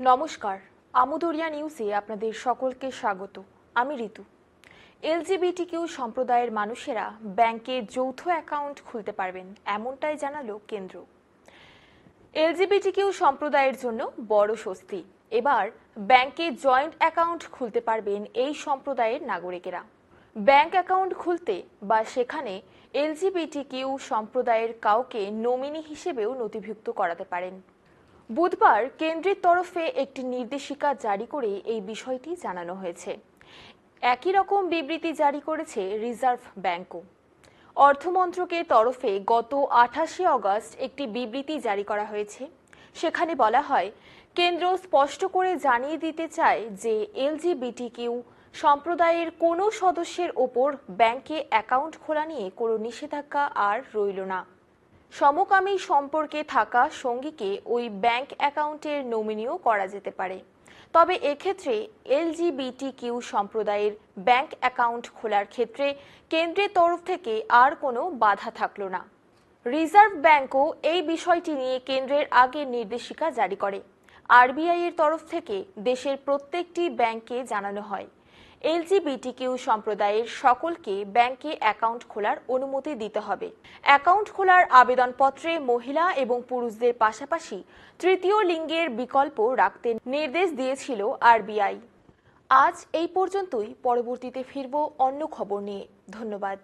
নমস্কার। আমুদরিয়া নিউজে আপনাদের সকলকে স্বাগত। আমি ঋতু। এলজিবিটি কিউ সম্প্রদায়ের মানুষেরা ব্যাংকে যৌথ অ্যাকাউন্ট খুলতে পারবেন, এমনটাই জানালো কেন্দ্র। এলজিবিটি কিউ সম্প্রদায়ের জন্য বড় স্বস্তি। এবার ব্যাংকে জয়েন্ট অ্যাকাউন্ট খুলতে পারবেন এই সম্প্রদায়ের নাগরিকেরা। ব্যাংক অ্যাকাউন্ট খুলতে বা সেখানে এলজিবিটি কিউ সম্প্রদায়ের কাউকে নমিনি হিসেবেও নথিভুক্ত করাতে পারেন। বুধবার কেন্দ্রের তরফে একটি নির্দেশিকা জারি করে এই বিষয়টি জানানো হয়েছে। একই রকম বিবৃতি জারি করেছে রিজার্ভ ব্যাংকও। অর্থমন্ত্রকের তরফে গত আঠাশে অগস্ট একটি বিবৃতি জারি করা হয়েছে। সেখানে বলা হয়, কেন্দ্র স্পষ্ট করে জানিয়ে দিতে চায় যে এলজিবিটি কিউ সম্প্রদায়ের কোনো সদস্যের ওপর ব্যাংকে অ্যাকাউন্ট খোলা নিয়ে কোনো নিষেধাজ্ঞা আর রইল না। সমকামী সম্পর্কে থাকা সঙ্গীকে ওই ব্যাংক অ্যাকাউন্টের নমিনিও করা যেতে পারে। তবে এক্ষেত্রে এলজিবিটি কিউ সম্প্রদায়ের ব্যাংক অ্যাকাউন্ট খোলার ক্ষেত্রে কেন্দ্রের তরফ থেকে আর কোনো বাধা থাকল না। রিজার্ভ ব্যাংকও এই বিষয়টি নিয়ে কেন্দ্রের আগের নির্দেশিকা জারি করে। আরবিআই এর তরফ থেকে দেশের প্রত্যেকটি ব্যাংকে জানানো হয়। এলজিবিটি কিউ সম্প্রদায়ের সকলকে ব্যাংকে অ্যাকাউন্ট খোলার অনুমতি দিতে হবে। অ্যাকাউন্ট খোলার আবেদনপত্রে মহিলা এবং পুরুষদের পাশাপাশি তৃতীয় লিঙ্গের বিকল্প রাখতে নির্দেশ দিয়েছিল আরবিআই। আজ এই পর্যন্তই, পরবর্তীতে ফিরব অন্য খবর নিয়ে। ধন্যবাদ।